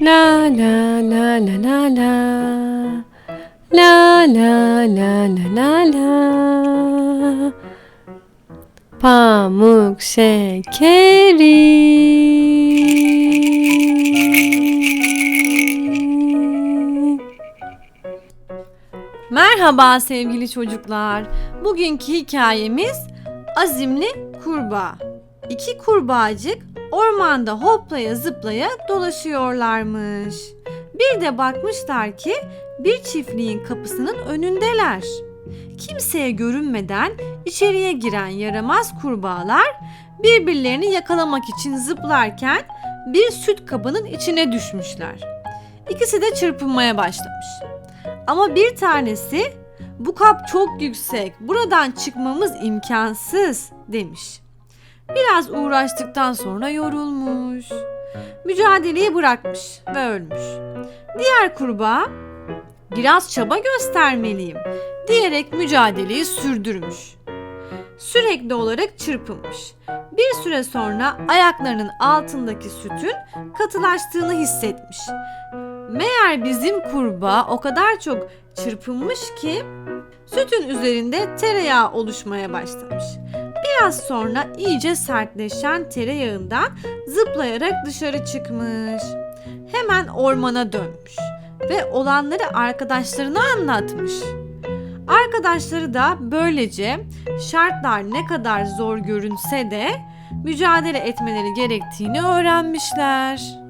La la la la la la. La la la la la la. Pamuk şekeri. Merhaba sevgili çocuklar. Bugünkü hikayemiz Azimli Kurbağa. İki kurbağacık ormanda hoplaya zıplaya dolaşıyorlarmış. Bir de bakmışlar ki bir çiftliğin kapısının önündeler. Kimseye görünmeden içeriye giren yaramaz kurbağalar birbirlerini yakalamak için zıplarken bir süt kabının içine düşmüşler. İkisi de çırpınmaya başlamış. Ama bir tanesi bu kap çok yüksek, buradan çıkmamız imkansız demiş. Biraz uğraştıktan sonra yorulmuş. Mücadeleyi bırakmış ve ölmüş. Diğer kurbağa biraz çaba göstermeliyim diyerek mücadeleyi sürdürmüş. Sürekli olarak çırpınmış. Bir süre sonra ayaklarının altındaki sütün katılaştığını hissetmiş. Meğer bizim kurbağa o kadar çok çırpınmış ki sütün üzerinde tereyağı oluşmaya başlamış. Biraz sonra iyice sertleşen tereyağından zıplayarak dışarı çıkmış. Hemen ormana dönmüş ve olanları arkadaşlarına anlatmış. Arkadaşları da böylece şartlar ne kadar zor görünse de mücadele etmeleri gerektiğini öğrenmişler.